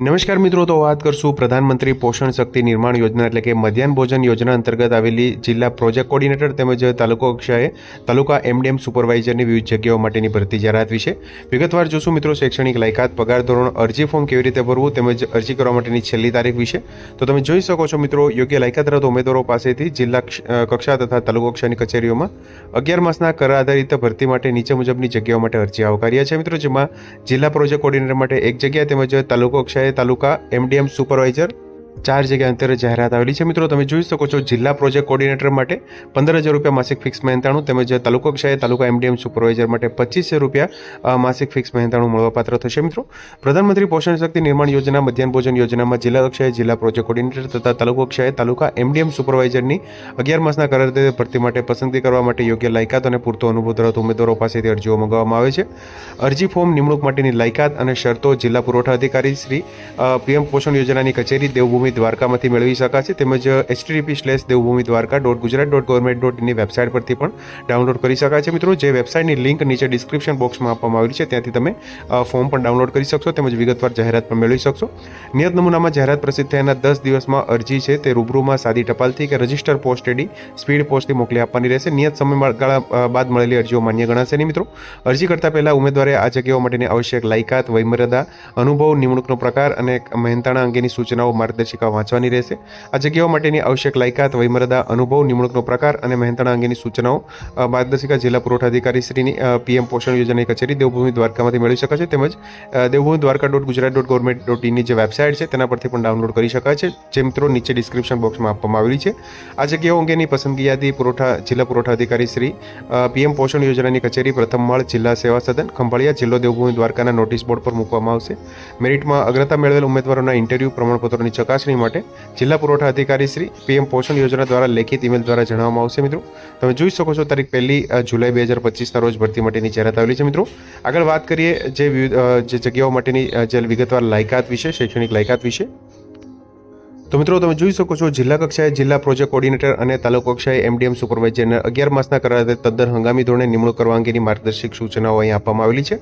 નમસ્કાર મિત્રો, તો વાત કરશું પ્રધાનમંત્રી પોષણ શક્તિ નિર્માણ યોજના એટલે કે મધ્યાહન ભોજન યોજના અંતર્ગત આવેલી જિલ્લા પ્રોજેક્ટ કોર્ડિનેટર તેમજ તાલુકા કક્ષાએ તાલુકા એમડીએમ સુપરવાઇઝરની વિવિધ જગ્યાઓ માટેની ભરતી જાહેરાત વિશે વિગતવાર જોશું મિત્રો, શૈક્ષણિક લાયકાત, પગાર ધોરણ, અરજી ફોર્મ કેવી રીતે ભરવું તેમજ અરજી કરવા માટેની છેલ્લી તારીખ વિશે. તો તમે જોઈ શકો છો મિત્રો, યોગ્ય લાયકાત ધરાવતા ઉમેદવારો પાસેથી જિલ્લા ક્ષ- કક્ષા તથા તાલુકા કક્ષાની કચેરીઓમાં અગિયાર માસના કર આધારિત ભરતી માટે નીચે મુજબની જગ્યાઓ માટે અરજી આવકાર્ય છે મિત્રો, જેમાં જિલ્લા પ્રોજેક્ટ કોર્ડિનેટર માટે એક જગ્યા તેમજ તાલુકા કક્ષાએ તાલુકા એમડીએમ સુપરવાઇઝર ચાર જગ્યા અંતરે જાહેરાત આવેલી છે. મિત્રો, તમે જોઈ શકો છો જિલ્લા પ્રોજેક્ટ કોર્ડિનેટર માટે પંદર હજાર રૂપિયા માસિક ફિક્સ મહેનતાણું તેમજ તાલુકા કક્ષાએ તાલુકા એમડીએમ સુપરવાઇઝર માટે પચીસો રૂપિયા માસિક ફિક્સ મહેનતાણું મળવાપાત્ર થશે. મિત્રો, પ્રધાનમંત્રી પોષણ શક્તિ નિર્માણ યોજના, મધ્યાહન ભોજન યોજનામાં જિલ્લા કક્ષાએ જિલ્લા પ્રોજેક્ટ કોર્ડિનેટર તથા તાલુકા કક્ષાએ તાલુકા એમડીએમ સુપરવાઇઝરની અગિયાર માસના કરાર ભરતી માટે પસંદગી કરવા માટે યોગ્ય લાયકાત અને પૂરતો અનુભવ ધરાવતા ઉમેદવારો પાસેથી અરજીઓ મંગાવવામાં આવે છે. અરજી ફોર્મ નિમણૂક માટેની લાયકાત અને શરતો જિલ્લા પુરવઠા અધિકારી શ્રી પીએમ પોષણ યોજનાની કચેરી, દેવભૂમિ દ્વારકામાંથી મેળવી શકાશે તેમજ HTTP slash Devbhumi Dwarka dot Gujarat dot government dot ઇનની website પરથી પણ ડાઉનલોડ કરી શકાય છે મિત્રો, જે વેબસાઇટની લિંક નીચે ડિસ્ક્રિપ્શન બોક્સમાં આપવામાં આવેલી છે, ત્યાંથી તમે ફોર્મ પણ ડાઉનલોડ કરી શકશો તેમજ વિગતવાર જાહેરાત પણ મેળવી શકશો. નિયત નમૂનામાં જાહેરાત પ્રસિદ્ધ થયાના દસ દિવસમાં અરજી છે તે રૂબરૂમાં સાદી ટપાલથી કે રજિસ્ટર પોસ્ટ એડી સ્પીડ પોસ્ટથી મોકલી આપવાની રહેશે. નિયત સમયગાળા બાદ મળેલી અરજીઓ માન્ય ગણાશે નહીં, મિત્રો. અરજી કરતા પહેલા ઉમેદવારે આ જગ્યાઓ માટેની આવશ્યક લાયકાત, વયમર્યાદા, અનુભવ, નિમણૂકનો પ્રકાર અને મહેનતાણા અંગેની સૂચનાઓ માર્ગદર્શિકા વાંચવાની રહેશે. આ જગ્યાઓ માટેની આવશ્યક લાયકાત, વયમર્યાદા, અનુભવ, નિમણૂકનો પ્રકાર અને મહેનતાણા અંગેની સૂચનાઓ માર્ગદર્શિકા જિલ્લા પુરવઠા અધિકારી શ્રીની પીએમ પોષણ યોજનાની કચેરી દેવભૂમિ દ્વારકામાંથી મેળવી શકાય છે. તેમજ Devbhumi Dwarka dot Gujarat dot government dot ઇનની જે વેબસાઇટ છે તેના પરથી પણ ડાઉનલોડ કરી શકાય છે. જે મિત્રો નીચે ડિસ્ક્રિપ્શન બોક્સમાં આપવામાં આવેલી છે. આ જગ્યાઓ અંગેની પસંદગી યાદી પુરવઠા, જિલ્લા પુરવઠા અધિકારી શ્રી પીએમ પોષણ યોજનાની કચેરી પ્રથમ માળ જિલ્લા સેવા સદન, ખંભાળિયા જિલ્લો દેવભૂમિ દ્વારકાના નોટિસ બોર્ડ પર મૂકવામાં આવશે. મેરિટમાં અગ્રતા મેળવેલ ઉમેદવારોના ઇન્ટરવ્યૂ, પ્રમાણપત્રોની ચકાસણી માટે જિલ્લા પુરવઠા અધિકારી શ્રી પીએમ પોષણ યોજના દ્વારા લેખિત ઈમેલ દ્વારા જણાવવામાં આવશે, મિત્રો. તમે જોઈ શકો છો તારીખ પહેલી જુલાઈ બે હજાર પચીસના રોજ ભરતી માટેની જાહેરાત આવેલી છે, મિત્રો. આગળ વાત કરીએ જે જે જગ્યાઓ માટેની જે વિગતવાર લાયકાત વિશે, શૈક્ષણિક લાયકાત વિશે. તો મિત્રો તમે જોઈ શકો છો, જિલ્લા કક્ષાએ જિલ્લા પ્રોજેક્ટ કોર્ડિનેટર અને તાલુકા કક્ષાએ એમડીએમ સુપરવાઇઝરને અગિયાર માસના કરાર તદ્દન હંગામી ધોરણે નિમણૂક કરવા અંગેની માર્ગદર્શક સૂચનાઓ અહીં આપવામાં આવેલી છે.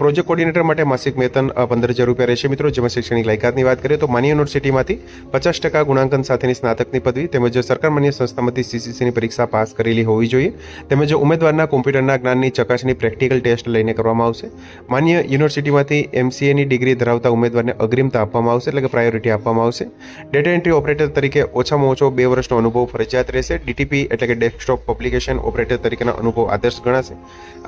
પ્રોજેક્ટ કોર્ડિનેટર માટે માસિક વેતન પંદર હજાર રૂપિયા રહેશે. મિત્રો, જેમાં શૈક્ષણિક લાયકાતની વાત કરીએ તો માન્ય યુનિવર્સિટીમાંથી પચાસ ટકા ગુણાંકન સાથેની સ્નાતકની પદવી તેમજ સરકાર માન્ય સંસ્થામાંથી સીસીસીની પરીક્ષા પાસ કરેલી હોવી જોઈએ. તેમજ ઉમેદવારના કોમ્પ્યુટરના જ્ઞાનની ચકાસણી પ્રેક્ટિકલ ટેસ્ટ લઈને કરવામાં આવશે. માન્ય યુનિવર્સિટીમાંથી એમસીએની ડિગ્રી ધરાવતા ઉમેદવારને અગ્રિમતા આપવામાં આવશે, એટલે કે પ્રાયોરિટી આપવામાં આવશે. ડેટા એન્ટ્રી ઓપરેટર તરીકે ઓછામાં ઓછો બે વર્ષનો અનુભવ ફરજિયાત રહેશે. ડીટીપી એટલે કે ડેસ્કટોપ પબ્લિકેશન ઓપરેટર તરીકેનો અનુભવ આદર્શ ગણાશે.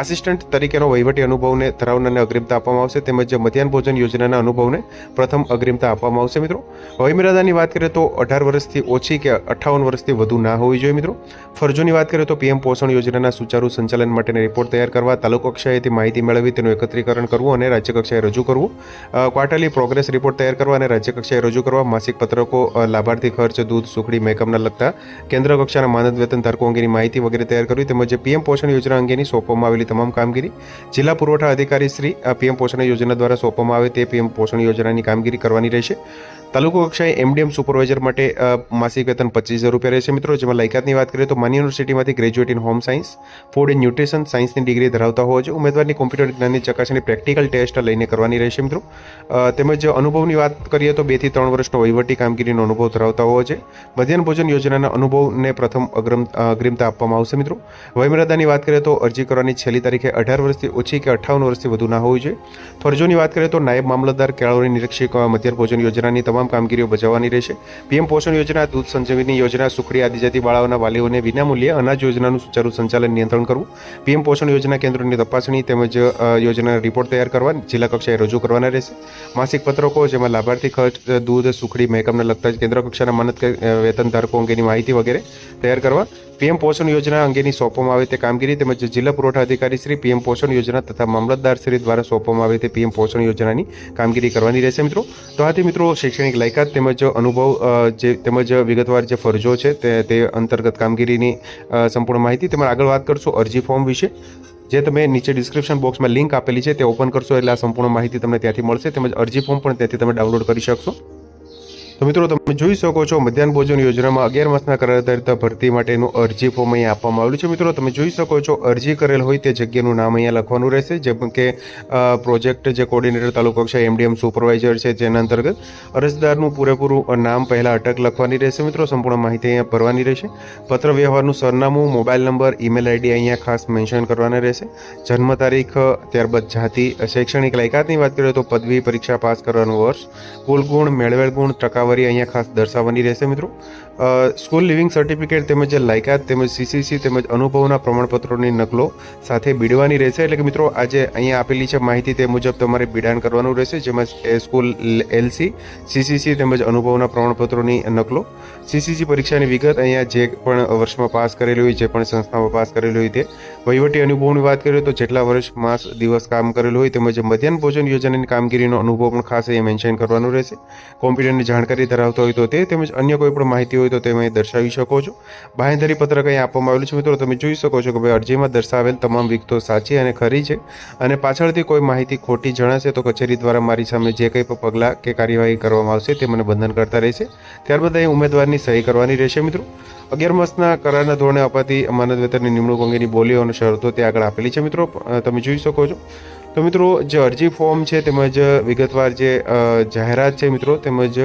આસિસ્ટન્ટ તરીકેનો વહીવટી અનુભવને ધરાવનારને અગ્રિમતા આપવામાં આવશે તેમજ મધ્યાહન ભોજન યોજનાના અનુભવને પ્રથમ અગ્રિમતા આપવામાં આવશે મિત્રો. વયમર્યાદાની વાત કરીએ તો અઢાર વર્ષથી ઓછી કે અઠ્ઠાવન વર્ષથી વધુ ના હોવી જોઈએ મિત્રો. ફરજોની વાત કરીએ તો પીએમ પોષણ યોજનાના સુચારુ સંચાલન માટેના રિપોર્ટ તૈયાર કરવા, તાલુકા કક્ષાએથી માહિતી મેળવી તેનું એકત્રીકરણ કરવું અને રાજ્ય કક્ષાએ રજૂ કરવું. ક્વાર્ટરલી પ્રોગ્રેસ રિપોર્ટ તૈયાર કરવા અને રાજ્ય કક્ષાએ રજૂ કરવા, માસિક પત્રકો લાભાર્થી ખર્ચ, દૂધ, સુખડી, મહેકમના લગતા કેન્દ્ર કક્ષાના માનદ વેતન ધારકો અંગેની માહિતી વગેરે તૈયાર કરવી તેમજ પીએમ પોષણ યોજના અંગેની સોંપવામાં આવેલી તમામ કામગીરી જિલ્લા પુરવઠા અધિકારી શ્રી પીએમ પોષણ યોજના દ્વારા સોંપવામાં આવે તે પીએમ પોષણ યોજનાની કામગીરી કરવાની રહેશે. તાલુકા કક્ષાએ એમડીએમ સુપરવાઇઝર માટે માસિક વેતન પચીસ હજાર રૂપિયા રહેશે. મિત્રો, જેમાં લાયકાતની વાત કરીએ તો માની યુનિવર્સિટીમાંથી graduate in home science food and nutrition સાયન્સની ડિગ્રી ધરાવતા હોવા જોઈએ. ઉમેદવારની કોમ્પ્યુટર જ્ઞાનની ચકાસણી પ્રેક્ટિકલ ટેસ્ટ લઈને કરવાની રહેશે, મિત્રો. તેમજ અનુભવની વાત કરીએ તો બેથી ત્રણ વર્ષનો વહીવટી કામગીરીનો અનુભવ ધરાવતા હોવા જોઈએ. મધ્યાહન ભોજન યોજનાના અનુભવને પ્રથમ અગ્રમ અગ્રિમતા આપવામાં આવશે, મિત્રો. વયમર્યાદાની વાત કરીએ તો અરજી કરવાની છેલ્લી તારીખે અઢાર વર્ષથી ઓછી કે અઠ્ઠાવન વર્ષથી વધુ ના હોવી જોઈએ. ફરજોની વાત કરીએ તો નાયબ મામલતદાર કેળવણી નિરીક્ષક મધ્યાહન ભોજન યોજનાની તમામ કામગીરીઓ બજાવવાની રહેશે. પીએમ પોષણ યોજના, દૂધ સંજીવની યોજના, સુખડી આદિજાતિ બાળાઓના વાલીઓને વિનામૂલ્યે અનાજ યોજનાનું સુચારુ સંચાલન નિયંત્રણ કરવું. પીએમ પોષણ યોજના કેન્દ્રોની તપાસણી તેમજ યોજનાના રિપોર્ટ તૈયાર કરવા જિલ્લા કક્ષાએ રજૂ કરવાના રહેશે. માસિક પત્રકો જેમાં લાભાર્થી ખર્ચ, દૂધ, સુખડી, મહેકમને લગતા કેન્દ્ર કક્ષાના માનદ વેતન ધારકો અંગેની માહિતી વગેરે તૈયાર કરવા પીએમ પોષણ યોજના અંગેની સોંપવામાં આવે તે કામગીરી તેમજ જિલ્લા પુરવઠા અધિકારી શ્રી પીએમ પોષણ યોજના તથા મામલતદાર શ્રી દ્વારા સોંપવામાં આવે તે પીએમ પોષણ યોજનાની કામગીરી કરવાની રહેશે મિત્રો. તો આથી મિત્રો શૈક્ષણિક લાયકાત તેમજ અનુભવ જે તેમજ વિગતવાર જે ફરજો છે તે તે અંતર્ગત કામગીરીની સંપૂર્ણ માહિતી તેમજ આગળ વાત કરશો અરજી ફોર્મ વિશે. જે તમે નીચે ડિસ્ક્રિપ્શન બોક્સમાં લિંક આપેલી છે તે ઓપન કરશો એટલે આ સંપૂર્ણ માહિતી તમને ત્યાંથી મળશે તેમજ અરજી ફોર્મ પણ ત્યાંથી તમે ડાઉનલોડ કરી શકશો. તો મિત્રો, તમે જોઈ શકો છો, મધ્યાહન ભોજન યોજનામાં અગિયાર માસના કરારધારિત ભરતી માટેનું અરજી ફોર્મ અહીંયા આપવામાં આવેલું છે. મિત્રો, તમે જોઈ શકો છો, અરજી કરેલ હોય તે જગ્યાનું નામ અહીંયા લખવાનું રહેશે જેમ કે પ્રોજેક્ટ જે કોર્ડિનેટર તાલુકા કક્ષા એમડીએમ સુપરવાઇઝર છે, જેના અંતર્ગત અરજદારનું પૂરેપૂરું નામ પહેલાં અટક લખવાની રહેશે. મિત્રો, સંપૂર્ણ માહિતી અહીંયા ભરવાની રહેશે. પત્ર વ્યવહારનું સરનામું, મોબાઈલ નંબર ઈમેલ આઈડી અહીંયા ખાસ મેન્શન કરવાના રહેશે. જન્મ તારીખ, ત્યારબાદ જાતિ, શૈક્ષણિક લાયકાતની વાત કરીએ તો પદવી પરીક્ષા પાસ કરવાનું વર્ષ કુલ ગુણ મેળવેલ ગુણ, ટકાવારી અહીંયા ખાસ દર્શાવવાની રહેશે મિત્રો. સ્કૂલ લિવિંગ સર્ટિફિકેટ તેમજ લાયકાત તેમજ સીસીસી તેમજ અનુભવના પ્રમાણપત્રોની નકલો સાથે બીડવાની રહેશે. એટલે કે મિત્રો, આજે અહીંયા આપેલી છે માહિતી તે મુજબ તમારે બીડાણ કરવાનું રહેશે, જેમાં સ્કૂલ એલસી સીસીસી તેમજ અનુભવના પ્રમાણપત્રોની નકલો. સીસીસી પરીક્ષાની વિગત અહીંયા જે પણ વર્ષમાં પાસ કરેલી હોય, જે પણ સંસ્થામાં પાસ કરેલી હોય તે વહીવટી અનુભવની વાત કરીએ તો જેટલા વર્ષ, માસ, દિવસ કામ કરેલું હોય તેમજ મધ્યાહન ભોજન યોજનાની કામગીરીનો અનુભવ પણ ખાસ અહીંયા મેન્શન કરવાનું રહેશે. કોમ્પ્યુટરની જાણકારી ધરાવતો હોય તો તે તેમજ અન્ય કોઈ પણ માહિતી હોય તો તમે દર્શાવી શકો છો. બાંહેધરી પત્રક અહીં આપવામાં આવેલું છે મિત્રો, તમે જોઈ શકો છો કે ભાઈ અરજીમાં દર્શાવેલ તમામ વિગતો સાચી અને ખરી છે અને પાછળથી કોઈ માહિતી ખોટી જણાશે તો કચેરી દ્વારા મારી સામે જે કંઈ પણ પગલાં કે કાર્યવાહી કરવામાં આવશે તે મને બંધન કરતા રહેશે. ત્યારબાદ અહીં ઉમેદવારની સહી કરવાની રહેશે મિત્રો. અગિયાર માસના કરારના ધોરણે અપાતી અમાનત વેતનની નિમણૂક અંગેની બોલીઓ અને શરતો તે આગળ આપેલી છે મિત્રો. તમે જોઈ શકો છો. તો મિત્રો જે અરજી ફોર્મ છે તેમજ વિગતવાર જે જાહેરાત છે મિત્રો તેમજ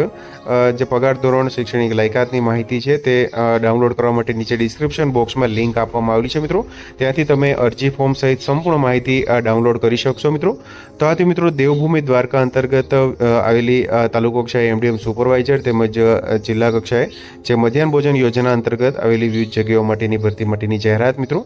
જે પગાર ધોરણ, શૈક્ષણિક લાયકાતની માહિતી છે તે ડાઉનલોડ કરવા માટે નીચે ડિસ્ક્રિપ્શન બોક્સમાં લિંક આપવામાં આવેલી છે મિત્રો. ત્યાંથી તમે અરજી ફોર્મ સહિત સંપૂર્ણ માહિતી ડાઉનલોડ કરી શકશો મિત્રો. તો આથી મિત્રો દેવભૂમિ દ્વારકા અંતર્ગત આવેલી તાલુકો કક્ષાએ એમડીએમ સુપરવાઇઝર તેમજ જિલ્લા કક્ષાએ જે મધ્યાહન ભોજન યોજના અંતર્ગત આવેલી વિવિધ જગ્યાઓ માટેની ભરતી માટેની જાહેરાત મિત્રો.